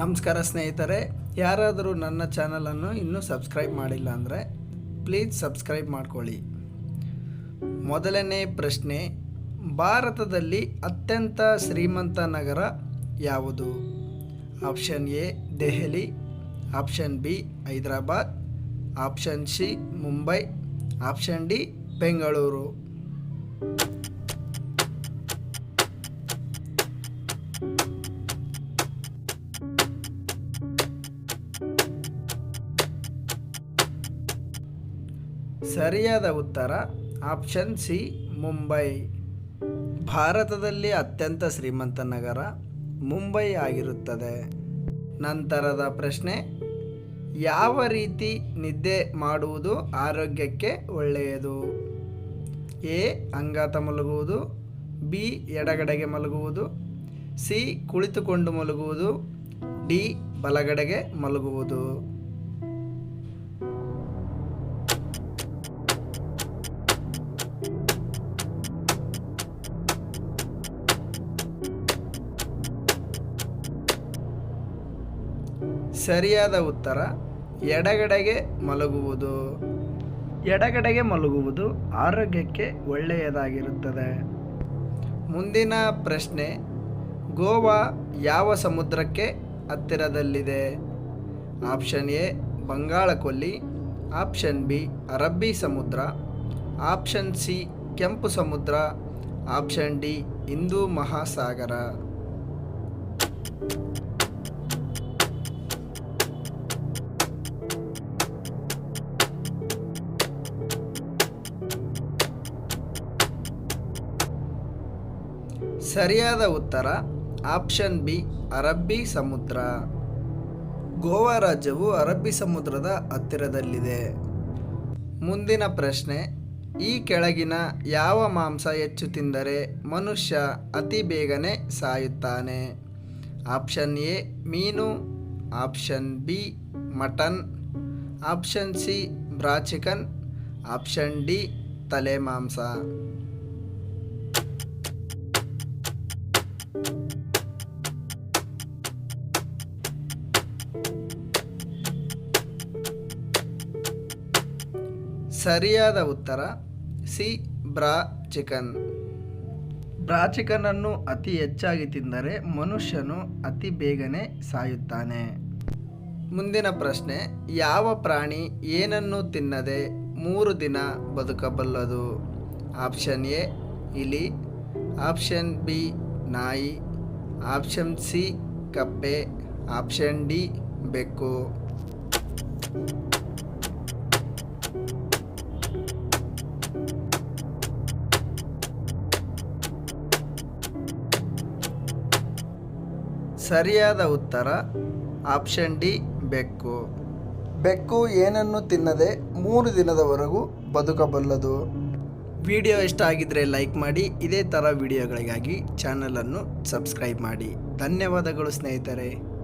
ನಮಸ್ಕಾರ ಸ್ನೇಹಿತರೆ, ಯಾರಾದರೂ ನನ್ನ ಚಾನಲನ್ನು ಇನ್ನೂ ಸಬ್ಸ್ಕ್ರೈಬ್ ಮಾಡಿಲ್ಲ ಅಂದರೆ ಪ್ಲೀಸ್ ಸಬ್ಸ್ಕ್ರೈಬ್ ಮಾಡ್ಕೊಳ್ಳಿ. ಮೊದಲನೇ ಪ್ರಶ್ನೆ, ಭಾರತದಲ್ಲಿ ಅತ್ಯಂತ ಶ್ರೀಮಂತ ನಗರ ಯಾವುದು? Option A, Delhi, option B, Hyderabad, option C, Mumbai, option D, Bengaluru. ಸರಿಯಾದ ಉತ್ತರ, ಆಪ್ಷನ್ ಸಿ, ಮುಂಬೈ. ಭಾರತದಲ್ಲಿ ಅತ್ಯಂತ ಶ್ರೀಮಂತ ನಗರ, ಮುಂಬೈ ಆಗಿರುತ್ತದೆ. ನಂತರದ ಪ್ರಶ್ನೆ, ಯಾವ ರೀತಿ ನಿದ್ದೆ ಮಾಡುವುದು ಆರೋಗ್ಯಕ್ಕೆ ಒಳ್ಳೆಯದು? ಎ, ಅಂಗಾತ ಮಲಗುವುದು, ಬಿ, ಎಡಗಡೆಗೆ ಮಲಗುವುದು, ಸಿ, ಕುಳಿತುಕೊಂಡು ಮಲಗುವುದು, ಡಿ, ಬಲಗಡೆಗೆ ಮಲಗುವುದು. ಸರಿಯಾದ ಉತ್ತರ ಎಡಗಡೆಗೆ ಮಲಗುವುದು. ಎಡಗಡೆಗೆ ಮಲಗುವುದು ಆರೋಗ್ಯಕ್ಕೆ ಒಳ್ಳೆಯದಾಗಿರುತ್ತದೆ. ಮುಂದಿನ ಪ್ರಶ್ನೆ, ಗೋವಾ ಯಾವ ಸಮುದ್ರಕ್ಕೆ ಹತ್ತಿರದಲ್ಲಿದೆ? ಆಪ್ಷನ್ ಎ ಬಂಗಾಳ ಕೊಲ್ಲಿ ಆಪ್ಷನ್ ಬಿ, ಅರಬ್ಬಿ ಸಮುದ್ರ. ಆಪ್ಷನ್ ಸಿ, ಕೆಂಪು ಸಮುದ್ರ. ಆಪ್ಷನ್ ಡಿ ಹಿಂದೂ ಮಹಾಸಾಗರ. ಸರಿಯಾದ ಉತ್ತರ ಆಪ್ಷನ್ ಬಿ, ಅರಬ್ಬಿ ಸಮುದ್ರ. ಗೋವಾ ರಾಜ್ಯವು ಅರಬ್ಬಿ ಸಮುದ್ರದ ಹತ್ತಿರದಲ್ಲಿದೆ. ಮುಂದಿನ ಪ್ರಶ್ನೆ, ಈ ಕೆಳಗಿನ ಯಾವ ಮಾಂಸ ಹೆಚ್ಚು ತಿಂದರೆ ಮನುಷ್ಯ ಅತಿ ಬೇಗನೆ ಸಾಯುತ್ತಾನೆ? ಆಪ್ಷನ್ ಎ, ಮೀನು. Option B, mutton. Option C, ಬ್ರಾ ಚಿಕನ್. ಆಪ್ಷನ್ ಡಿ, ತಲೆ ಮಾಂಸ. ಸರಿಯಾದ ಉತ್ತರ, ಸಿ, ಬ್ರಾ ಚಿಕನ್. ಬ್ರಾ ಚಿಕನನ್ನು ಅತಿ ಹೆಚ್ಚಾಗಿ ತಿಂದರೆ ಮನುಷ್ಯನು ಅತಿ ಬೇಗನೆ ಸಾಯುತ್ತಾನೆ. ಮುಂದಿನ ಪ್ರಶ್ನೆ, ಯಾವ ಪ್ರಾಣಿ ಏನನ್ನು ತಿನ್ನದೆ ಮೂರು ದಿನ ಬದುಕಬಲ್ಲದು? ಆಪ್ಷನ್ ಎ, ಇಲಿ. ಆಪ್ಷನ್ ಬಿ ನಾಯಿ, ಆಪ್ಷನ್ ಸಿ, ಕಪ್ಪೆ, ಆಪ್ಷನ್ ಡಿ, ಬೆಕ್ಕು. ಸರಿಯಾದ ಉತ್ತರ, ಆಪ್ಷನ್ ಡಿ, ಬೆಕ್ಕು. ಬೆಕ್ಕು ಏನನ್ನು ತಿನ್ನದೆ ಮೂರು ದಿನದವರೆಗೂ ಬದುಕಬಲ್ಲದು. ವಿಡಿಯೋ ಇಷ್ಟ ಆಗಿದ್ರೆ ಲೈಕ್ ಮಾಡಿ ಇದೇ ಥರ ವಿಡಿಯೋಗಳಿಗಾಗಿ ಚಾನಲನ್ನು ಸಬ್ಸ್ಕ್ರೈಬ್ ಮಾಡಿ. ಧನ್ಯವಾದಗಳು ಸ್ನೇಹಿತರೆ.